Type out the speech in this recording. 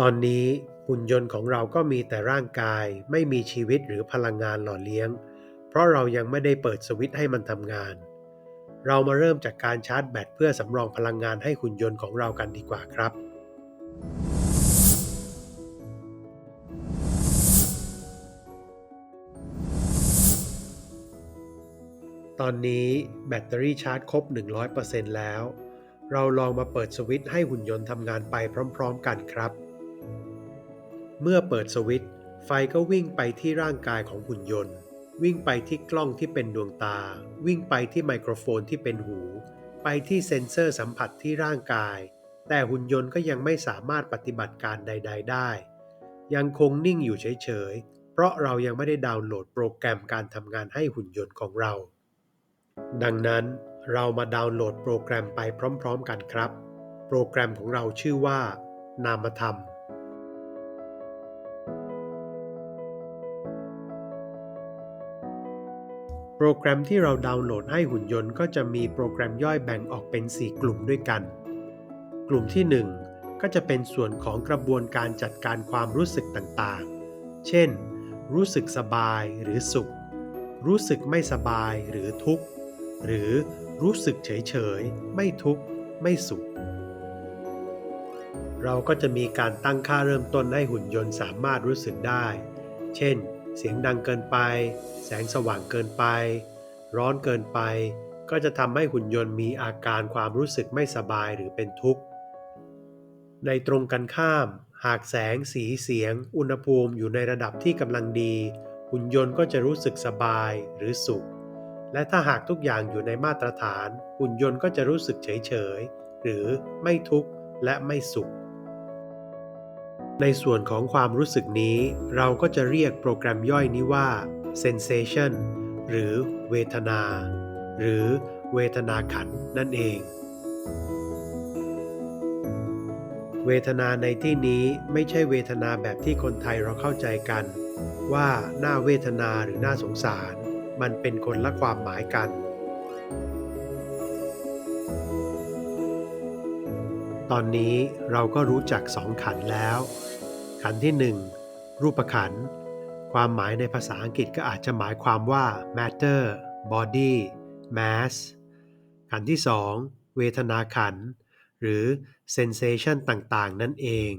ตอนนี้หุ่นยนต์ของเราก็มีแต่ร่างกายไม่มีชีวิตหรือพลังงานหล่อเลี้ยง เพราะเรายังไม่ได้เปิดสวิตช์ให้มันทำงาน เรามาเริ่มจากการชาร์จแบตเพื่อสำรองพลังงานให้หุ่นยนต์ของเรากันดีกว่าครับ ตอนนี้แบตเตอรี่ชาร์จครบ 100%แล้ว เราลองมาเปิดสวิตช์ให้หุ่นยนต์ทำงานไปพร้อม ๆ กันครับ เมื่อเปิดสวิตช์ไฟก็วิ่งไปที่ร่างกายของหุ่นยนต์ วิ่งไปที่กล้องที่เป็นดวงตา วิ่งไปที่ไมโครโฟนที่เป็นหู ไปที่เซ็นเซอร์สัมผัสที่ร่างกาย แต่หุ่นยนต์ก็ยังไม่สามารถปฏิบัติการใด ๆ ได้ ยังคงนิ่งอยู่เฉยๆ เพราะเรายังไม่ได้ดาวน์โหลดโปรแกรมการทำงานให้หุ่นยนต์ของเรา ดังนั้นเรามาดาวน์โหลดโปรแกรมไปพร้อม ๆ กันครับ โปรแกรมของเราชื่อว่า นามธรรม โปรแกรมที่เราดาวน์โหลดให้หุ่นยนต์ก็จะมีโปรแกรมย่อยแบ่งออกเป็น 4 กลุ่มด้วยกัน กลุ่มที่ 1 ก็จะเป็นส่วนของกระบวนการจัดการความรู้สึกต่างๆ เช่น รู้สึกสบายหรือสุข รู้สึกไม่สบายหรือทุกข์ หรือรู้สึกเฉยๆ ไม่ทุกข์ ไม่สุข เราก็จะมีการตั้งค่าเริ่มต้นให้หุ่นยนต์สามารถรู้สึกได้ เช่น เสียงดังเกินไป แสงสว่างเกินไป ร้อนเกินไป ก็จะทำให้หุ่นยนต์มีอาการความรู้สึกไม่สบายหรือเป็นทุกข์ ในตรงกันข้าม หากแสงสีเสียง อุณหภูมิอยู่ในระดับที่กำลังดี หุ่นยนต์ก็จะรู้สึกสบายหรือสุข และถ้าหากทุกอย่างอยู่ในมาตรฐาน หุ่นยนต์ก็จะรู้สึกเฉยๆหรือไม่ทุกข์และไม่สุข ในส่วนของความรู้สึกนี้ เราก็จะเรียกโปรแกรมย่อยนี้ว่า sensation หรือเวทนา หรือเวทนาขันนั่นเอง เวทนาในที่นี้ไม่ใช่เวทนาแบบที่คนไทยเราเข้าใจกัน ว่าน่าเวทนาหรือน่าสงสาร มันเป็นคนละความหมายกัน ตอนนี้เราก็รู้จักสองขันแล้ว ขันที่หนึ่งรูปขัน ความหมายในภาษาอังกฤษก็อาจจะหมายความว่า matter body mass ขันที่สองเวทนาขัน หรือ sensation ต่างๆ นั่นเอง